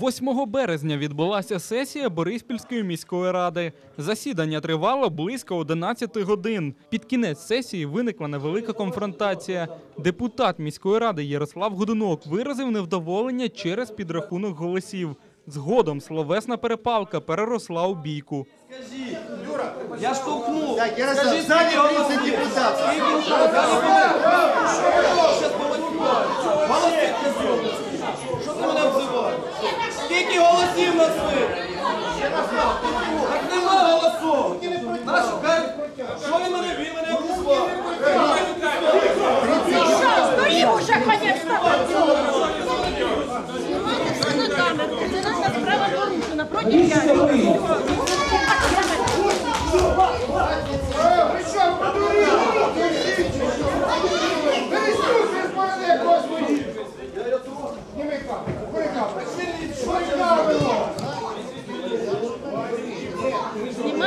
8 березня відбулася сесія Бориспільської міської ради. Засідання тривало близько 11 годин. Під кінець сесії виникла невелика конфронтація. Депутат міської ради Ярослав Годунок виразив невдоволення через підрахунок голосів. Згодом словесна перепалка переросла у бійку. Я штовхнув. Скажіть, сзади скільки 30 голосів? депутатов. Скільки голосів? Щас голосів. Голосів не зробиш. Що ти мене обзиваєш? Скільки голосів назви? Так нема голосу. Кажуть, що ви мене він мене обзивав? Стоим уже, конечно. Снимайте все. Це наша справа порушена проти п'ятого.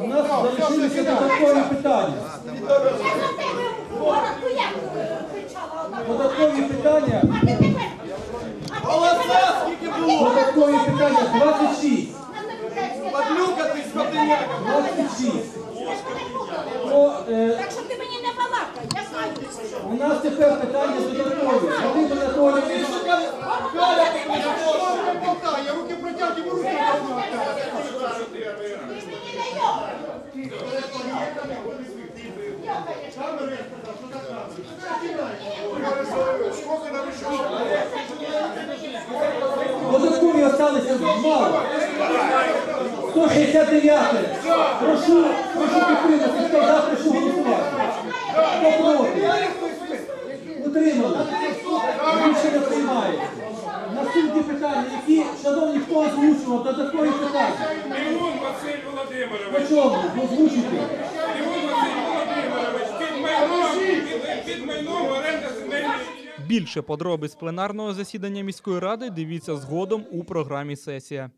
У нас залишилися додаткові питання. Я за тебе в городку як кричала. отак. Додаткові питання, А ти тепер. Голоса скільки було? додаткові питання 26. Падлюка ти скотиняка. 26. Про, е, Так що ти мені не балакай, я знаю. у нас тепер питання додаткові. Анатолійович, Я Додаткові осталися мало. 169. Прошу, прошу підтримати. Хто за, прошу голосувати. Хто проти? Утримали. Рішення приймається. Наступні питання, які, шановні, хто озвучував додаткові питання? Леон Василь Володимирович, чому? Озвучуйте. Леон Василь Володимирович, під майном, під, під майном оренда земельної Більше подробиць пленарного засідання міської ради дивіться згодом у програмі сесія.